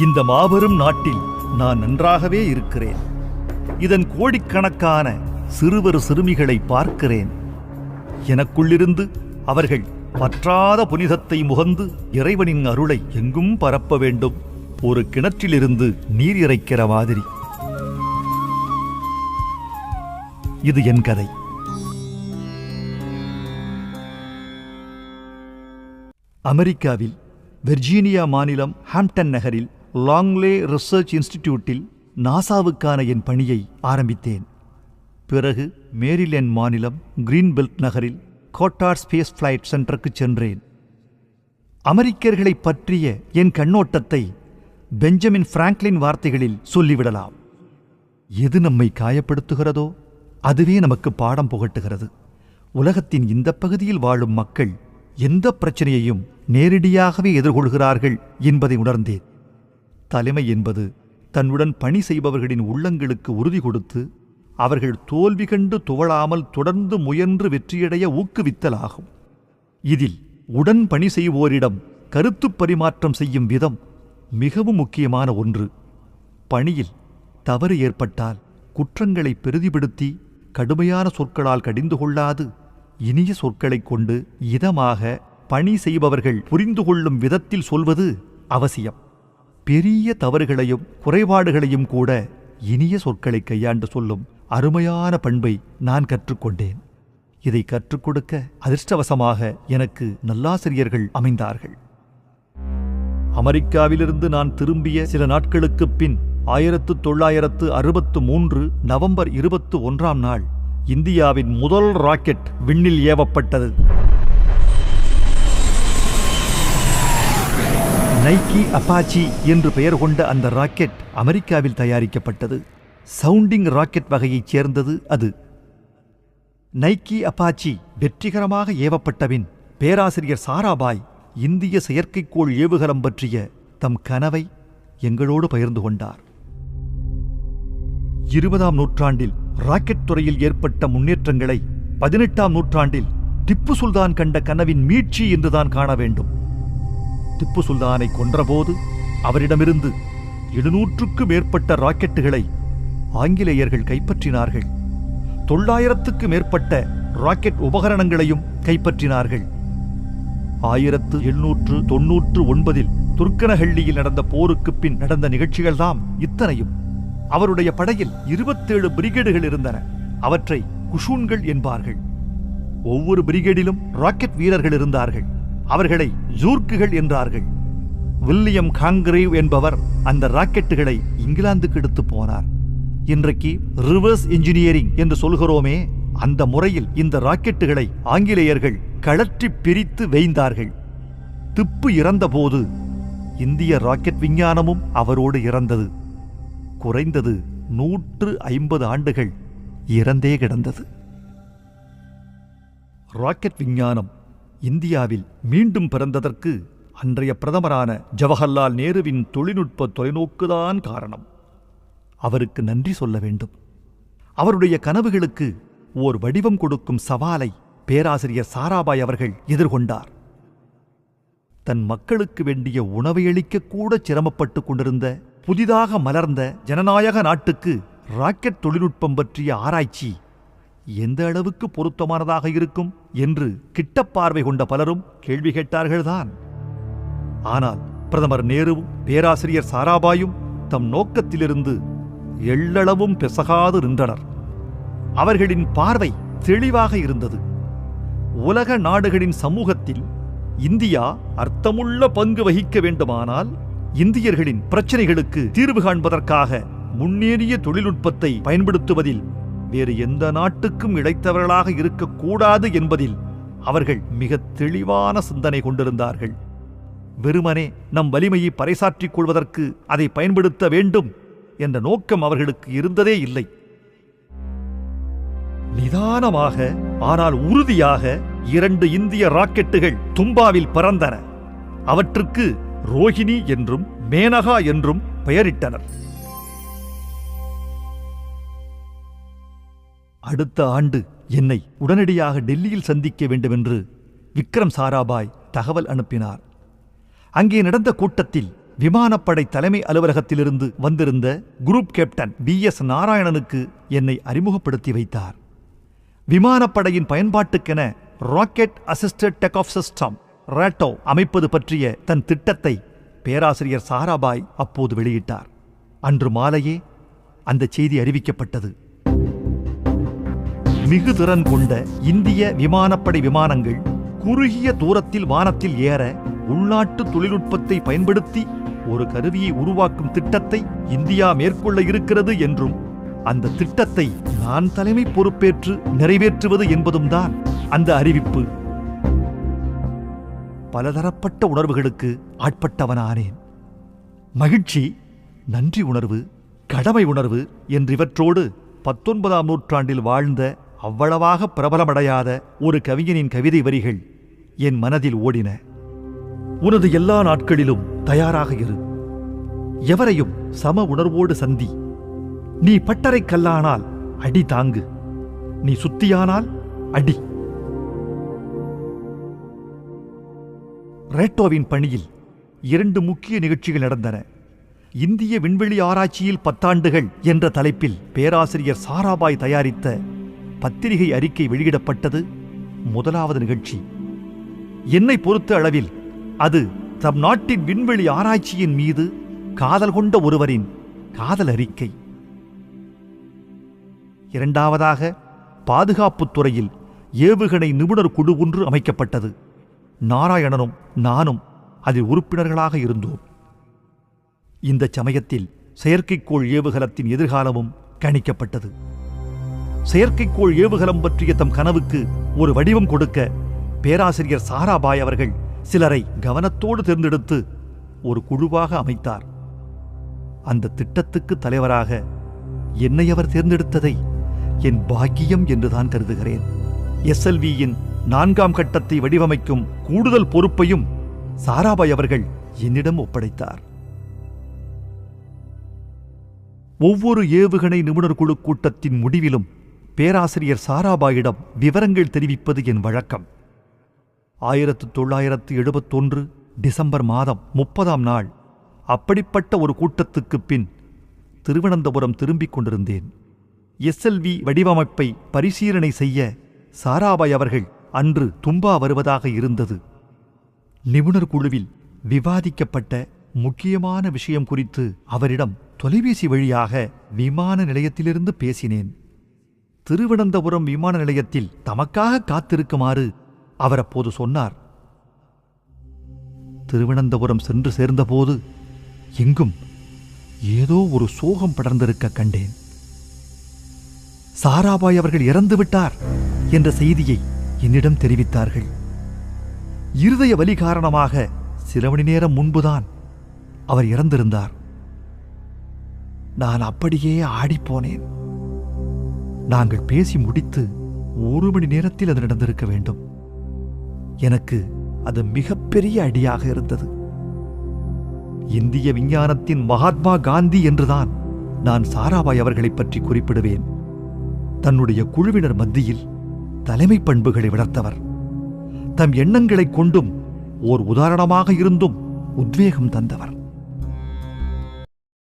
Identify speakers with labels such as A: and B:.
A: இந்த மாபெரும் நாட்டில் நான் நன்றாகவே இருக்கிறேன். இதன் கோடிக்கணக்கான சிறுவர் சிறுமிகளை பார்க்கிறேன். எனக்குள்ளிருந்து அவர்கள் பற்றாத புனிதத்தை முகந்து இறைவனின் அருளை எங்கும் பரப்ப வேண்டும். ஒரு கிணற்றிலிருந்து நீர் இறைக்கிற மாதிரி. இது என் கதை. அமெரிக்காவில் வெர்ஜீனியா மாநிலம் ஹாம்டன் நகரில் லாங்லே ரிசர்ச் இன்ஸ்டிடியூட்டில் நாசாவுக்கான என் பணியை ஆரம்பித்தேன். பிறகு மேரிலேண்ட் மாநிலம் கிரீன்பெல்ட் நகரில் கோட்டார் ஸ்பேஸ் ஃப்ளைட் சென்டருக்கு சென்றேன். அமெரிக்கர்களைப் பற்றிய என் கண்ணோட்டத்தை பெஞ்சமின் பிராங்க்லின் வார்த்தைகளில் சொல்லிவிடலாம். எது நம்மை காயப்படுத்துகிறதோ அதுவே நமக்கு பாடம் புகட்டுகிறது. உலகத்தின் இந்த பகுதியில் வாழும் மக்கள் எந்த பிரச்சனையையும் நேரடியாகவே எதிர்கொள்கிறார்கள் என்பதை உணர்ந்தேன். தலைமை என்பது தன்னுடன் பணி செய்பவர்களின் உள்ளங்களுக்கு உறுதி கொடுத்து அவர்கள் தோல்வி கண்டு துவளாமல் தொடர்ந்து முயன்று வெற்றியடைய ஊக்குவித்தலாகும். இதில் உடன் பணி செய்வோரிடம் கருத்துப் பரிமாற்றம் செய்யும் விதம் மிகவும் முக்கியமான ஒன்று. பணியில் தவறு ஏற்பட்டால் குற்றங்களை பிரதிபடுத்தி கடுமையான சொற்களால் கடிந்து கொள்ளாது இனிய சொற்களைக் கொண்டு இதமாக பணி செய்பவர்கள் புரிந்து கொள்ளும் விதத்தில் சொல்வது அவசியம். பெரிய தவறுகளையும் குறைபாடுகளையும் கூட இனிய சொற்களை கையாண்டு சொல்லும் அருமையான பண்பை நான் கற்றுக்கொண்டேன். இதை கற்றுக் கொடுக்க அதிர்ஷ்டவசமாக எனக்கு நல்லாசிரியர்கள் அமைந்தார்கள். அமெரிக்காவிலிருந்து நான் திரும்பிய சில நாட்களுக்குப் பின் ஆயிரத்து தொள்ளாயிரத்து அறுபத்து மூன்று நவம்பர் இருபத்து ஒன்றாம் நாள் இந்தியாவின் முதல் ராக்கெட் விண்ணில் ஏவப்பட்டது. நைக்கி அப்பாச்சி என்று பெயர் கொண்ட அந்த ராக்கெட் அமெரிக்காவில் தயாரிக்கப்பட்டது. சவுண்டிங் ராக்கெட் வகையைச் சேர்ந்தது அது. நைக்கி அப்பாச்சி வெற்றிகரமாக ஏவப்பட்டபின் பேராசிரியர் சாராபாய் இந்திய செயற்கைக்கோள் ஏவுகலம் பற்றிய தம் கனவை எங்களோடு பகிர்ந்து கொண்டார். இருபதாம் நூற்றாண்டில் ராக்கெட் துறையில் ஏற்பட்ட முன்னேற்றங்களை பதினெட்டாம் நூற்றாண்டில் திப்பு சுல்தான் கண்ட கனவின் மீட்சி என்றுதான் காண வேண்டும். திப்பு சுல்தானை கொன்றபோது அவரிடமிருந்து எழுநூற்றுக்கு மேற்பட்ட ராக்கெட்டுகளை ஆங்கிலேயர்கள் கைப்பற்றினார்கள். தொள்ளாயிரத்துக்கு மேற்பட்ட ராக்கெட் உபகரணங்களையும் கைப்பற்றினார்கள். ஆயிரத்து எழுநூற்று தொன்னூற்று ஒன்பதில் துர்க்கனஹள்ளியில் நடந்த போருக்குப் பின் நடந்த நிகழ்ச்சிகள்தாம் இத்தனையும். அவருடைய படையில் இருபத்தேழு பிரிகேடுகள் இருந்தன. அவற்றை குஷூன்கள் என்பார்கள். ஒவ்வொரு பிரிகேடிலும் ராக்கெட் வீரர்கள் இருந்தார்கள். அவர்களை ஜூர்க்குகள் என்றார்கள். வில்லியம் காங்கிரீவ் என்பவர் அந்த ராக்கெட்டுகளை இங்கிலாந்துக்கு எடுத்து போனார். இன்றைக்கு ரிவர்ஸ் இன்ஜினியரிங் என்று சொல்கிறோமே அந்த முறையில் இந்த ராக்கெட்டுகளை ஆங்கிலேயர்கள் கழற்றி பிரித்து வேய்ந்தார்கள். திப்பு இறந்தபோது இந்திய ராக்கெட் விஞ்ஞானமும் அவரோடு இறந்தது. குறைந்தது நூற்று ஐம்பது ஆண்டுகள் இறந்தே கிடந்தது. ராக்கெட் விஞ்ஞானம் இந்தியாவில் மீண்டும் பிறந்ததற்கு அன்றைய பிரதமரான ஜவஹர்லால் நேருவின் தொழில்நுட்ப தொலைநோக்குதான் காரணம். அவருக்கு நன்றி சொல்ல வேண்டும். அவருடைய கனவுகளுக்கு ஓர் வடிவம் கொடுக்கும் சவாலை பேராசிரியர் சாராபாய் அவர்கள் எதிர்கொண்டார். தன் மக்களுக்கு வேண்டிய உணவை அளிக்கக்கூட சிரமப்பட்டு கொண்டிருந்த புதிதாக மலர்ந்த ஜனநாயக நாட்டுக்கு ராக்கெட் தொழில்நுட்பம் பற்றிய ஆராய்ச்சி எந்த அளவுக்கு பொருத்தமானதாக இருக்கும் என்று கிட்டப்பார்வை கொண்ட பலரும் கேள்வி கேட்டார்கள்தான். ஆனால் பிரதமர் நேருவும் பேராசிரியர் சாராபாயும் தம் நோக்கத்திலிருந்து எள்ளளவும் பெசகாது நின்றனர். அவர்களின் பார்வை தெளிவாக இருந்தது. உலக நாடுகளின் சமூகத்தில் இந்தியா அர்த்தமுள்ள பங்கு வகிக்க வேண்டுமானால் இந்தியர்களின் பிரச்சனைகளுக்கு தீர்வு காண்பதற்காக முன்னேறிய தொழில்நுட்பத்தை பயன்படுத்துவதில் வேறு எந்த நாட்டுக்கும் இழைத்தவர்களாக இருக்கக்கூடாது என்பதில் அவர்கள் மிக தெளிவான சிந்தனை கொண்டிருந்தார்கள். வெறுமனே நம் வலிமையை பறைசாற்றிக் கொள்வதற்கு அதை பயன்படுத்த வேண்டும் என்ற நோக்கம் அவர்களுக்கு இருந்ததே இல்லை. நிதானமாக ஆனால் உறுதியாக இரண்டு இந்திய ராக்கெட்டுகள் தும்பாவில் பறந்தன. அவற்றுக்கு ரோஹிணி என்றும் மேனகா என்றும் பெயரிட்டனர். அடுத்த ஆண்டு என்னை உடனடியாக டெல்லியில் சந்திக்க வேண்டுமென்று விக்ரம் சாராபாய் தகவல் அனுப்பினார். அங்கே நடந்த கூட்டத்தில் விமானப்படை தலைமை அலுவலகத்திலிருந்து வந்திருந்த குரூப் கேப்டன் பி எஸ் நாராயணனுக்கு என்னை அறிமுகப்படுத்தி வைத்தார். விமானப்படையின் பயன்பாட்டுக்கென rocket assisted take off system RATO அமைப்பது பற்றிய தன் திட்டத்தை பேராசிரியர் சாராபாய் அப்போது வெளியிட்டார். அன்று மாலையே அந்த செய்தி அறிவிக்கப்பட்டது. மிகு திறன் கொண்ட இந்திய விமானப்படை விமானங்கள் குறுகிய தூரத்தில் வானத்தில் ஏற உள்நாட்டு தொழில்நுட்பத்தை பயன்படுத்தி ஒரு கருவியை உருவாக்கும் திட்டத்தை இந்தியா மேற்கொள்ள இருக்கிறது என்றும் அந்த திட்டத்தை நான் தலைமை பொறுப்பேற்று நிறைவேற்றுவது என்பதும் தான் அந்த அறிவிப்பு. பலதரப்பட்ட உணர்வுகளுக்கு ஆட்பட்டவனானேன். மகிழ்ச்சி நன்றி உணர்வு கடமை உணர்வு என்றிவற்றோடு பத்தொன்பதாம் நூற்றாண்டில் வாழ்ந்த அவ்வளவாக பிரபலமடையாத ஒரு கவிஞனின் கவிதை வரிகள் என் மனதில் ஓடின. உனது எல்லா நாட்களிலும் தயாராக இரு. எவரையும் சம உணர்வோடு சந்தி. நீ பட்டறை கல்லானால் அடி தாங்கு. நீ சுத்தியானால் அடி. ரேட்டோவின் பணியில் இரண்டு முக்கிய நிகழ்ச்சிகள் நடந்தன. இந்திய விண்வெளி ஆராய்ச்சியில் பத்தாண்டுகள் என்ற தலைப்பில் பேராசிரியர் சாராபாய் தயாரித்த பத்திரிகை அறிக்கை வெளியிடப்பட்டது. முதலாவது நிகழ்ச்சி. என்னை பொறுத்த அளவில் அது தம் நாட்டின் விண்வெளி ஆராய்ச்சியின் மீது காதல் கொண்ட ஒருவரின் காதல் அறிக்கை. இரண்டாவதாக பாதுகாப்புத் துறையில் ஏவுகணை நிபுணர் குழு ஒன்று அமைக்கப்பட்டது. நாராயணனும் நானும் அதில் உறுப்பினர்களாக இருந்தோம். இந்த சமயத்தில் செயற்கைக்கோள் ஏவுகலத்தின் எதிர்காலமும் கணிக்கப்பட்டது. செயற்கைக்கோள் ஏவுகலம் பற்றிய தம் கனவுக்கு ஒரு வடிவம் கொடுக்க பேராசிரியர் சாராபாய் அவர்கள் சிலரை கவனத்தோடு தேர்ந்தெடுத்து ஒரு குழுவாக அமைத்தார். அந்த திட்டத்துக்கு தலைவராக என்னை அவர் தேர்ந்தெடுத்ததை என் பாக்கியம் என்றுதான் கருதுகிறேன். எஸ்எல்வியின் நான்காம் கட்டத்தை வடிவமைக்கும் கூடுதல் பொறுப்பையும் சாராபாய் அவர்கள் என்னிடம் ஒப்படைத்தார். ஒவ்வொரு ஏவுகணை நிபுணர் குழு கூட்டத்தின் முடிவிலும் பேராசிரியர் சாராபாயிடம் விவரங்கள் தெரிவிப்பது என் வழக்கம். ஆயிரத்து தொள்ளாயிரத்து எழுபத்தொன்று டிசம்பர் மாதம் முப்பதாம் நாள். அப்படிப்பட்ட ஒரு கூட்டத்துக்குப் பின் திருவனந்தபுரம் திரும்பிக் கொண்டிருந்தேன். எஸ்எல்வி வடிவமைப்பை பரிசீலனை செய்ய சாராபாய் அவர்கள் அன்று தும்பா வருவதாக இருந்தது. நிபுணர் குழுவில் விவாதிக்கப்பட்ட முக்கியமான விஷயம் குறித்து அவரிடம் தொலைபேசி வழியாக விமான நிலையத்திலிருந்து பேசினேன். திருவனந்தபுரம் விமான நிலையத்தில் தமக்காக காத்திருக்குமாறு அவர் அப்போது சொன்னார். திருவனந்தபுரம் சென்று சேர்ந்தபோது எங்கும் ஏதோ ஒரு சோகம் படர்ந்திருக்க கண்டேன். சாராபாய் அவர்கள் இறந்து விட்டார் என்ற செய்தியை என்னிடம் தெரிவித்தார்கள். இருதய வலி காரணமாக சில மணி நேரம் முன்புதான் அவர் இறந்திருந்தார். நான் அப்படியே ஆடிப்போனேன். நாங்கள் பேசி முடித்து ஒரு மணி நேரத்தில் அது நடந்திருக்க வேண்டும். எனக்கு அது மிகப்பெரிய அடியாக இருந்தது. இந்திய விஞ்ஞானத்தின் மகாத்மா காந்தி என்றுதான் நான் சாராபாய் அவர்களைப் பற்றி குறிப்பிடுவேன். தன்னுடைய குழுவினர் மத்தியில் தலைமை பண்புகளை வளர்த்தவர். தம் எண்ணங்களைக் கொண்டும் ஓர் உதாரணமாக இருந்தும் உத்வேகம் தந்தவர்.